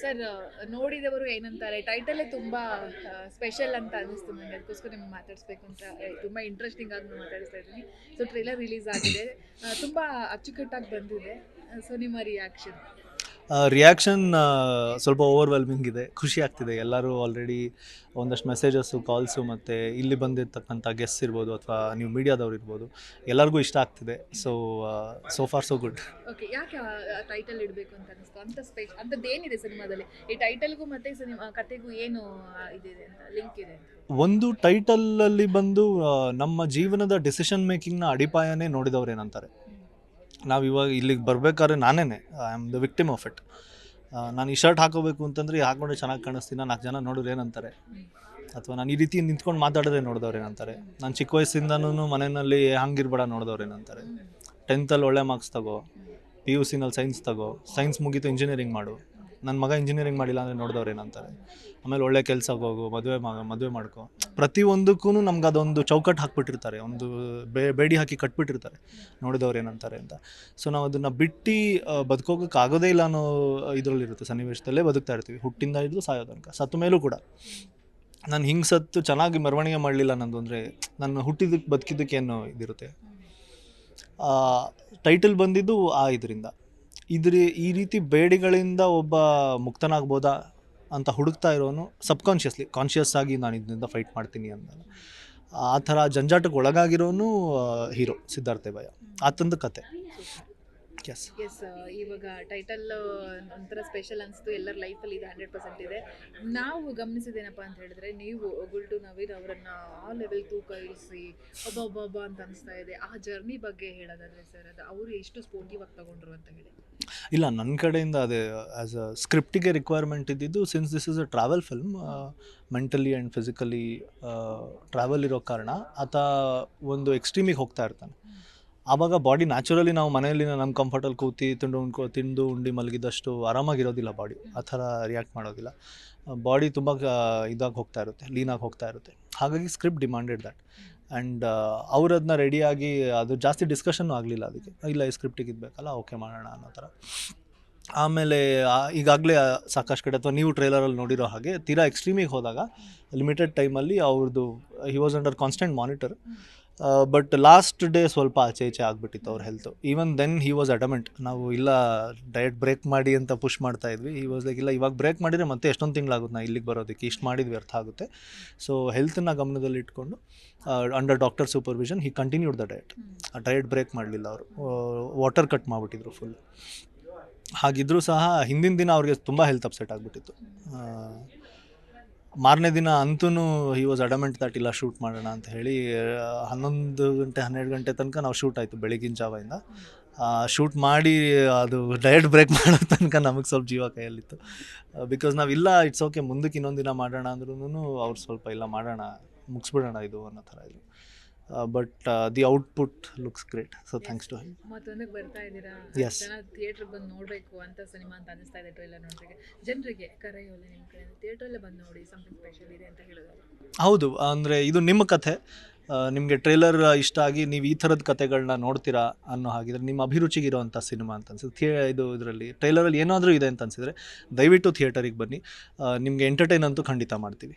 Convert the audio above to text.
Sir, ನೋಡಿದವರು ಏನಂತಾರೆ? ಟೈಟಲೇ ತುಂಬಾ ಸ್ಪೆಷಲ್ ಅಂತ ಅನಿಸ್ತು ನನಗೆ ಅದಕ್ಕೋಸ್ಕರ ನಿಮ್ಗೆ ಮಾತಾಡಿಸ್ಬೇಕು ಅಂತ ತುಂಬಾ ಇಂಟ್ರೆಸ್ಟಿಂಗ್ ಆಗಿ ಮಾತಾಡಿಸ್ತಾ ಇದ್ದೀನಿ. ಸೊ ಟ್ರೈಲರ್ ರಿಲೀಸ್ ಆಗಿದೆ. ತುಂಬಾ ಅಚ್ಚುಕಟ್ಟಾಗಿ ಬಂದಿದೆ. ಸೊ ನಿಮ್ಮ ರಿಯಾಕ್ಷನ್ ರಿಯಾಕ್ಷನ್ ಸ್ವಲ್ಪ ಓವರ್ವೆಲ್ಮಿಂಗ್ ಇದೆ. ಖುಷಿ ಆಗ್ತಿದೆ. ಎಲ್ಲರೂ ಆಲ್ರೆಡಿ ಒಂದಷ್ಟು ಮೆಸೇಜಸ್ಸು ಕಾಲ್ಸು ಮತ್ತು ಇಲ್ಲಿ ಬಂದಿರ್ತಕ್ಕಂಥ ಗೆಸ್ಟ್ ಇರ್ಬೋದು ಅಥವಾ ನೀವು ಮೀಡಿಯಾದವ್ರು ಇರ್ಬೋದು ಎಲ್ಲರಿಗೂ ಇಷ್ಟ ಆಗ್ತಿದೆ. So so far so good okay ಯಾಕೆ ಟೈಟಲ್ ಇಡಬೇಕು ಅಂತ ಅನಿಸ್ತು? ಅಂತ ಅಂಥದ್ದೇನಿದೆ ಸಿನಿಮಾದಲ್ಲಿ? ಈ ಟೈಟಲ್ಗೂ ಮತ್ತೆ ಸಿನಿಮಾ ಕತೆಗೂ ಏನು ಆ, ಇದಿದೆ ಅಂತ ಲಿಂಕ್ ಇದೆ ಒಂದು ಟೈಟಲಲ್ಲಿ ಬಂದು ನಮ್ಮ ಜೀವನದ ಡಿಸಿಷನ್ ಮೇಕಿಂಗ್ನ ಅಡಿಪಾಯನೇ ನೋಡಿದವ್ರೇನಂತಾರೆ ನಾವು ಇವಾಗ ಇಲ್ಲಿಗೆ ಬರಬೇಕಾದ್ರೆ ನಾನೇ I am the victim of it ನಾನು ಈ ಶರ್ಟ್ ಹಾಕೋಬೇಕು ಅಂತಂದ್ರೆ ಈ ಹಾಕೊಂಡ್ರೆ ಚೆನ್ನಾಗಿ ಕಾಣಿಸ್ತೀನಿ. ನಾಲ್ಕು ಜನ ನೋಡಿದ್ರೆ ಏನಂತಾರೆ? ಅಥವಾ ನಾನು ಈ ರೀತಿ ನಿಂತ್ಕೊಂಡು ಮಾತಾಡಿದ್ರೆ ನೋಡಿದವ್ರು ಏನಂತಾರೆ? ನಾನು ಚಿಕ್ಕ ವಯಸ್ಸಿಂದನೂ ಮನೆಯಲ್ಲಿ ಹಂಗಿರ್ಬೇಡ ನೋಡಿದವ್ರು ಏನಂತಾರೆ? ಟೆಂತಲ್ಲಿ ಒಳ್ಳೆ ಮಾರ್ಕ್ಸ್ ತಗೋ. ಪಿ ಯು ಸಿನಲ್ಲಿ ಸೈನ್ಸ್ ತಗೋ. ಸೈನ್ಸ್ ಮುಗೀತು ಇಂಜಿನಿಯರಿಂಗ್ ಮಾಡು. ನನ್ನ ಮಗ ಇಂಜಿನಿಯರಿಂಗ್ ಮಾಡಿಲ್ಲ ಅಂದರೆ ನೋಡಿದವ್ರು ಏನಂತಾರೆ? ಆಮೇಲೆ ಒಳ್ಳೆ ಕೆಲ್ಸಕ್ಕೆ ಹೋಗು, ಮದುವೆ ಮದುವೆ ಮಾಡ್ಕೊ. ಪ್ರತಿಯೊಂದಕ್ಕೂ ನಮ್ಗೆ ಅದೊಂದು ಚೌಕಟ್ಟು ಹಾಕ್ಬಿಟ್ಟಿರ್ತಾರೆ, ಒಂದು ಬೇ, ಬೇಡಿ ಹಾಕಿ ಕಟ್ಬಿಟ್ಟಿರ್ತಾರೆ. ನೋಡಿದವ್ರು ಏನಂತಾರೆ ಅಂತ. ಸೊ ನಾವು ಅದನ್ನು ಬಿಟ್ಟು ಬದುಕೋಗಕ್ಕೆ ಆಗೋದೇ ಇಲ್ಲ ಅನ್ನೋ ಇದರಲ್ಲಿರುತ್ತೆ, ಸನ್ನಿವೇಶದಲ್ಲೇ ಬದುಕ್ತಾ ಇರ್ತೀವಿ. ಹುಟ್ಟಿಂದ ಇದ್ದು ಸಾಯೋ ತನಕ, ಸತ್ತ ಮೇಲೂ ಕೂಡ. ನಾನು ಹಿಂಗೆ ಸತ್ತು ಚೆನ್ನಾಗಿ ಮೆರವಣಿಗೆ ಮಾಡಲಿಲ್ಲ ನಂದು ಅಂದರೆ ನಾನು ಬದುಕಿದ್ದಕ್ಕೆ ಏನು ಇದಿರುತ್ತೆ? ಟೈಟಲ್ ಬಂದಿದ್ದು ಆ ಇದರಿಂದ. ಇದ್ರ ಈ ರೀತಿ ಬೇಡಿಗಳಿಂದ ಒಬ್ಬ ಮುಕ್ತನಾಗ್ಬೋದಾ ಅಂತ ಹುಡುಕ್ತಾ ಇರೋನು ಸಬ್ಕಾನ್ಷಿಯಸ್ಲಿ. ಕಾನ್ಷಿಯಸ್ ಆಗಿ ನಾನು ಇದರಿಂದ ಫೈಟ್ ಮಾಡ್ತೀನಿ ಅಂತ ಆ ಥರ ಜಂಜಾಟಕ್ಕೆ ಒಳಗಾಗಿರೋನು ಹೀರೋ ಸಿದ್ಧಾರ್ಥ ಭಯ ಆತಂದು ಕತೆ. ಎಸ್ ಎಸ್ ಇವಾಗ ಟೈಟಲ್ ಒಂಥರ ಸ್ಪೆಷಲ್ ಅನಿಸ್ತು ಎಲ್ಲರ ಲೈಫಲ್ಲಿ ಇದು ಹಂಡ್ರೆಡ್ ಪರ್ಸೆಂಟ್ ಇದೆ. ನಾವು ಗಮನಿಸಿದೇನಪ್ಪ ಅಂತ ಹೇಳಿದ್ರೆ ನೀವು ಗುಲ್ಟು ನವೀನ್ ಅವರನ್ನ ಆ ಲೆವೆಲ್ ತೂಕ ಇಳಿಸಿ ಒಬ್ಬ ಒಬ್ಬ ಅಂತ ಅನಿಸ್ತಾ ಇದೆ. ಆ ಜರ್ನಿ ಬಗ್ಗೆ ಹೇಳೋದಾದ್ರೆ ಸರ್ ಅದು ಅವರು ಎಷ್ಟು ಸ್ಪೋರ್ಟಿವ್ ಆಗಿ ತಗೊಂಡ್ರು ಅಂತ ಹೇಳಿ. ಇಲ್ಲ ನನ್ನ ಕಡೆಯಿಂದ ಅದೇ ಆ್ಯಸ್ ಅ ಸ್ಕ್ರಿಪ್ಟಿಗೆ ರಿಕ್ವೈರ್ಮೆಂಟ್ ಇದ್ದಿದ್ದು since this is a travel film mentally and physically travel ಇರೋ ಕಾರಣ ಆತ ಒಂದು ಎಕ್ಸ್ಟ್ರೀಮಿಗೆ ಹೋಗ್ತಾ ಇರ್ತಾನೆ. ಆವಾಗ ಬಾಡಿ ನ್ಯಾಚುರಲಿ ನಾವು ಮನೆಯಲ್ಲಿ ನಮ್ಮ ಕಂಫರ್ಟಲ್ಲಿ ಕೂತಿ ತಿಂಡು ಉಂಡ್ಕೊ ತಿಂದು ಉಂಡಿ ಮಲಗಿದಷ್ಟು ಆರಾಮಾಗಿರೋದಿಲ್ಲ ಬಾಡಿ ಆ ಥರ ರಿಯಾಕ್ಟ್ ಮಾಡೋದಿಲ್ಲ. ಬಾಡಿ ತುಂಬ ಇದಾಗಿ ಹೋಗ್ತಾ ಇರುತ್ತೆ ಲೀನಾಗಿ ಹೋಗ್ತಾ ಇರುತ್ತೆ. ಹಾಗಾಗಿ ಸ್ಕ್ರಿಪ್ಟ್ ಡಿಮಾಂಡೆಡ್ ದ್ಯಾಟ್ ಆ್ಯಂಡ್ ಅದನ್ನ ರೆಡಿಯಾಗಿ ಅದು ಜಾಸ್ತಿ ಡಿಸ್ಕಷನ್ನು ಆಗಲಿಲ್ಲ ಅದಕ್ಕೆ. ಇಲ್ಲ, ಈ ಸ್ಕ್ರಿಪ್ಟಿಗೆ ಇದ್ಬೇಕಲ್ಲ ಓಕೆ ಮಾಡೋಣ ಅನ್ನೋ ಥರ. ಆಮೇಲೆ ಈಗಾಗಲೇ ಸಾಕಷ್ಟು ಕಡೆ ಅಥವಾ ನೀವು ಟ್ರೈಲರಲ್ಲಿ ನೋಡಿರೋ ಹಾಗೆ ತೀರಾ ಎಕ್ಸ್ಟ್ರೀಮಿಗೆ ಹೋದಾಗ ಲಿಮಿಟೆಡ್ ಟೈಮಲ್ಲಿ ಅವ್ರದ್ದು he was under constant monitor but last day ಸ್ವಲ್ಪ ಆಚೆ ಈಚೆ ಆಗಿಬಿಟ್ಟಿತ್ತು ಅವ್ರ health even then he was adamant ನಾವು ಇಲ್ಲ ಡಯಟ್ ಬ್ರೇಕ್ ಮಾಡಿ ಅಂತ ಪುಷ್ ಮಾಡ್ತಾ ಇದ್ವಿ. ಈ ವಾಸ್ ಲೈಕ್ ಇಲ್ಲ ಇವಾಗ ಬ್ರೇಕ್ ಮಾಡಿದರೆ ಮತ್ತೆ ಎಷ್ಟೊಂದು ತಿಂಗಳಾಗುತ್ತೆ ನಾ ಇಲ್ಲಿಗೆ ಬರೋದಕ್ಕೆ ಇಷ್ಟು ಮಾಡಿದ್ವಿ ಅರ್ಥ ಆಗುತ್ತೆ. ಸೊ ಹೆಲ್ತನ್ನ ಗಮನದಲ್ಲಿ ಇಟ್ಕೊಂಡು under doctor supervision he continued the diet ಆ ಡಯಟ್ ಬ್ರೇಕ್ ಮಾಡಲಿಲ್ಲ ಅವರು. ವಾಟರ್ ಕಟ್ ಮಾಡಿಬಿಟ್ಟಿದ್ರು ಫುಲ್ ಹಾಗಿದ್ರೂ ಸಹ ಹಿಂದಿನ ದಿನ ಅವ್ರಿಗೆ ತುಂಬ ಹೆಲ್ತ್ ಅಪ್ಸೆಟ್ ಆಗಿಬಿಟ್ಟಿತ್ತು. ಮಾರನೇ ದಿನ ಅಂತೂ ಹಿ ವಾಸ್ ಅಡಮೆಂಟ್ ದಟ್ ಇಲ್ಲ ಶೂಟ್ ಮಾಡೋಣ ಅಂತ ಹೇಳಿ ಹನ್ನೊಂದು ಗಂಟೆ, ಹನ್ನೆರಡು ಗಂಟೆ ತನಕ ನಾವು ಶೂಟ್ ಆಯಿತು ಬೆಳಗಿನ ಜಾವದಿಂದ. ಶೂಟ್ ಮಾಡಿ, ಅದು ಡಯಟ್ ಬ್ರೇಕ್ ಮಾಡೋ ತನಕ ನಮಗೆ ಸ್ವಲ್ಪ ಜೀವ ಕೈಯಲ್ಲಿತ್ತು. ಬಿಕಾಸ್ ಇಲ್ಲ ಇಟ್ಸ್ ಓಕೆ ಮುಂದಕ್ಕೆ ಇನ್ನೊಂದು ದಿನ ಮಾಡೋಣ ಅಂದ್ರೂ ಅವ್ರು ಸ್ವಲ್ಪ, ಇಲ್ಲ ಮಾಡೋಣ, ಮುಗಿಸ್ಬಿಡೋಣ ಇದು ಅನ್ನೋ ಥರ ಇದು but the output looks great so thanks to him ಮತ್ತೊಂದಕ್ಕೆ ಬರ್ತಾ ಇದ್ದೀರಾ? Yes. ಜನ ಥಿಯೇಟರ್ ಬಂದು ನೋಡಬೇಕು ಅಂತ ಸಿನಿಮಾ ಅಂತ ಅನಿಸ್ತಾ ಇದೆ ಟ್ರೈಲರ್ ನೋಡಿದಾಗ ಜನರಿಗೆ ಕರೆಯೋಲ್ಲ ನಿಮ್ಮ ಕಡೆ ಥಿಯೇಟ್ರಲ್ಲೇ ಬಂದು ನೋಡಿ ಸಮಥಿಂಗ್ ಸ್ಪೆಷಲ್ ಇದೆ ಅಂತ ಹೇಳೋದಲ್ಲ ಹೌದು ಅಂದರೆ ಇದು ನಿಮ್ಮ ಕಥೆ. ನಿಮಗೆ ಟ್ರೇಲರ್ ಇಷ್ಟ ಆಗಿ ನೀವು ಈ ಥರದ ಕಥೆಗಳನ್ನ ನೋಡ್ತೀರಾ ಅನ್ನೋ ಹಾಗಿದ್ರೆ ನಿಮ್ಮ ಅಭಿರುಚಿಗೆ ಇರೋವಂಥ ಸಿನಿಮಾ ಅಂತ ಅನ್ಸುತ್ತೆ. ಥಿಯೇ ಇದು ಇದರಲ್ಲಿ ಟ್ರೈಲರಲ್ಲಿ ಏನಾದರೂ ಇದೆ ಅಂತ ಅನ್ಸಿದ್ರೆ ದಯವಿಟ್ಟು ಥಿಯೇಟರಿಗೆ ಬನ್ನಿ. ನಿಮಗೆ ಎಂಟರ್ಟೈನ್ ಅಂತೂ ಖಂಡಿತ ಮಾಡ್ತೀವಿ.